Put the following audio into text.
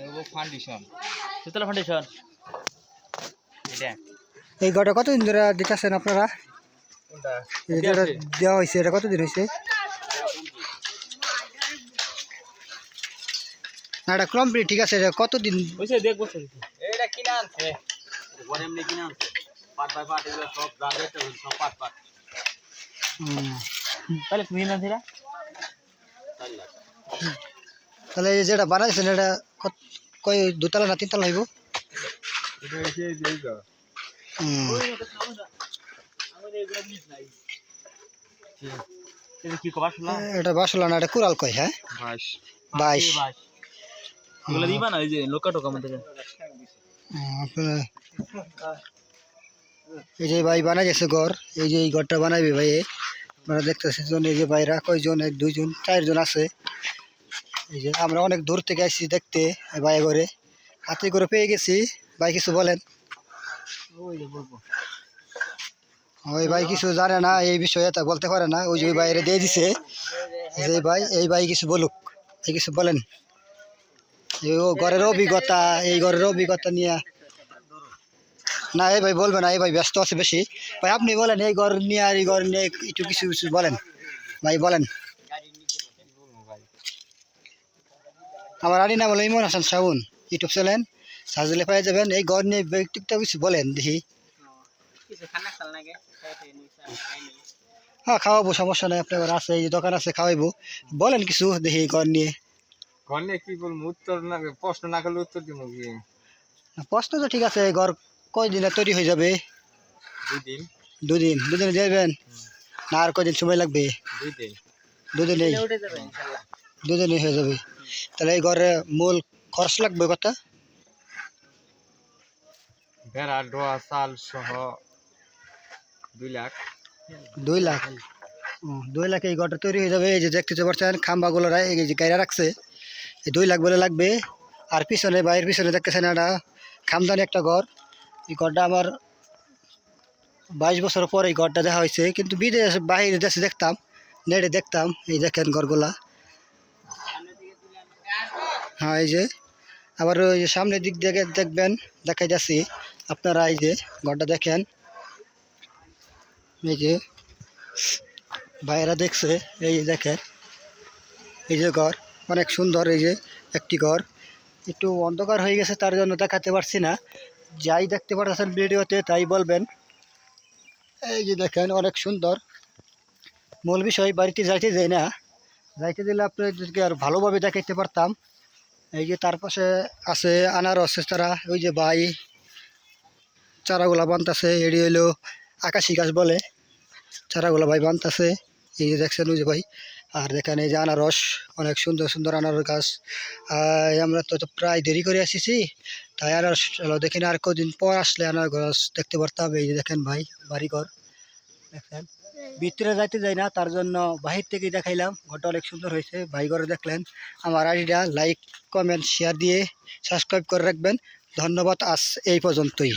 নেব foundation Sutala foundation এটা। এই ঘরটা কতদিন ধরে দিতেছেন আপনারা? যেটা দেওয়া হয়েছে এটা কতদিন হয়েছে? না এটা কমপ্লিট ঠিক আছে এটা কতদিন? ওইসে দেখব এটা কিনা আনছে। ঘরে এমনি কিনে আনছে। পাট বাই পাট এগুলো সব যা সব পাট পাট তাহলে তুমি না দিলা। তাহলে যেটা বানাইছেন এটা কত- কয় দুতলা না তিনতলা হইব এটা হচ্ছে যেই গো হুম। এটা কি কবার শুনলাম এটা বাসলা না এটা কুড়াল কয় হ্যাঁ? বাস বাইশ এগুলো দিবা না ওই যে লোকা টোকা মধ্যে হুম, আপনারা- এই যে ভাই বানাই গেছে ঘর এই যে এই ঘরটা বানাইবে ভাই এ। আপনারা দেখতেছেন জন এই যে ভাইরা কয়জন এক দুইজন চারজন আছে। এই যে আমরা অনেক দূর থেকে আসছি দেখতে এই ভাই ঘরে। হাতে করে পেয়ে গেছি। ভাই কিছু বলেন। ওই ভাই কিছু জানে না এই বিষয়ে তা বলতে পারে না। ওই যে ওই বাইরে দিয়ে দিছে। যে ভাই এই ভাই কিছু বলুক। এই কিছু বলেন। এই ও ঘরের অভিজ্ঞতা এই ঘরের অভিজ্ঞতা নিয়ে। না এই ভাই বলবে না এই ভাই ব্যস্ত আছে বেশি। ভাই আপনি বলেন এই ঘর নিয়ে আর এই ঘর নিয়ে একটু কিছু কিছু বলেন। ভাই বলেন। আমার আড়ি নাম হলো ইমন হাসান শাহুন ইউটিউব চ্যানেল। সাজলে পাই যাবেন এই ঘর নিয়ে ব্যক্তিগত কিছু বলেন দেখি। হ্যাঁ খাওয়াবো সমস্যা নাই আপনার আছে এই দোকান আছে খাওয়াইবো। বলেন কিছু দেখি ঘর নিয়ে। ঘরে কি বলব উত্তর না প্রশ্ন না করলে উত্তর দিব কি? প্রশ্ন তো ঠিক আছে এই ঘর কয়দিনে তৈরি হয়ে যাবে? দুই দিন দুদিন দুদিনে যাবেন? না আর কয়দিন সময় লাগবে? দুই দিন দুদিনেই দুদিনে হয়ে যাবে। তাহলে এই ঘরে মূল খরচ লাগবে কত? বেড়া ডোয়া চাল সহ দুই লাখ। দুই লাখ? দুই লাখ এই ঘরটা তৈরি হয়ে যাবে। এই যে দেখতে পাচ্ছেন খাম্বাগুলো এই যে গাইরা রাখছে। এই দুই লাখ বলে লাগবে। আর পিছনে বাইরের পিছনে দেখতেছেন একটা খামদানি একটা ঘর। এই ঘরটা আমার বাইশ বছর পর এই ঘরটা দেখা হয়েছে। কিন্তু বিদেশ বাইরে দেশে দেখতাম নেটে দেখতাম এই দেখেন ঘরগুলা। হ্যাঁ এই যে। আবার ওই সামনের দিক থেকে দেখবেন দেখাই যাচ্ছি আপনারা, এই যে ঘরটা দেখেন। এই যে ভাইয়েরা দেখছে, এই যে দেখেন। এই যে ঘর, অনেক সুন্দর, এই যে একটি ঘর। একটু অন্ধকার হয়ে গেছে, তার জন্য দেখাতে পারছি না। যাই দেখতে পারতেছেন ভিডিওতে, তাই বলবেন। এই যে দেখেন, অনেক সুন্দর। মূল বিষয়, বাড়িতে যাইতে যাই না। যাইতে দিলে আপনাদেরকে আর ভালোভাবে দেখাইতে পারতাম। এই যে তার পাশে আছে আনারস তারা ওই যে ভাই চারাগুলা বানতাছে এটি হইল আকাশি গাছ বলে, চারাগুলা ভাই বানতাছে। এই যে দেখছেন ওই যে ভাই, আর দেখেন এই যে আনারস, অনেক সুন্দর সুন্দর আনারস গাছ। আমরা তো প্রায় দেরি করে আসিছি, তাই আনারস চলো দেখি না আর কদিন পর আসলে আনারস দেখতে পারতাম এই যে দেখেন ভাই, বাড়িঘর, দেখেন। ভিতরে যাইতে যাই না, তার জন্য বাহির থেকে দেখাইলাম। ঘরটা অনেক সুন্দর হয়েছে ভাই ঘরে দেখলেন। আমার আইডিটা লাইক কমেন্ট শেয়ার দিয়ে সাবস্ক্রাইব করে রাখবেন। ধন্যবাদ আস এই পর্যন্তই।